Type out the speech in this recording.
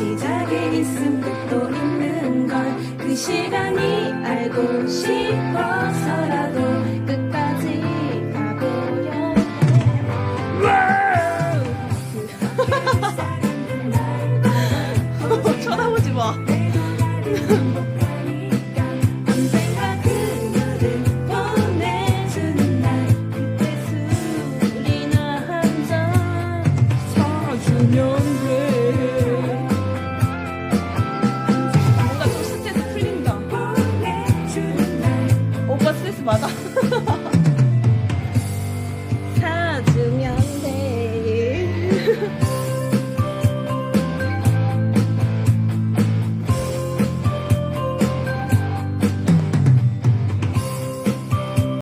시작에 있음 끝도 있는 걸 그 시간이 알고 싶어서라도 끝까지 가보려 쳐다보지 마.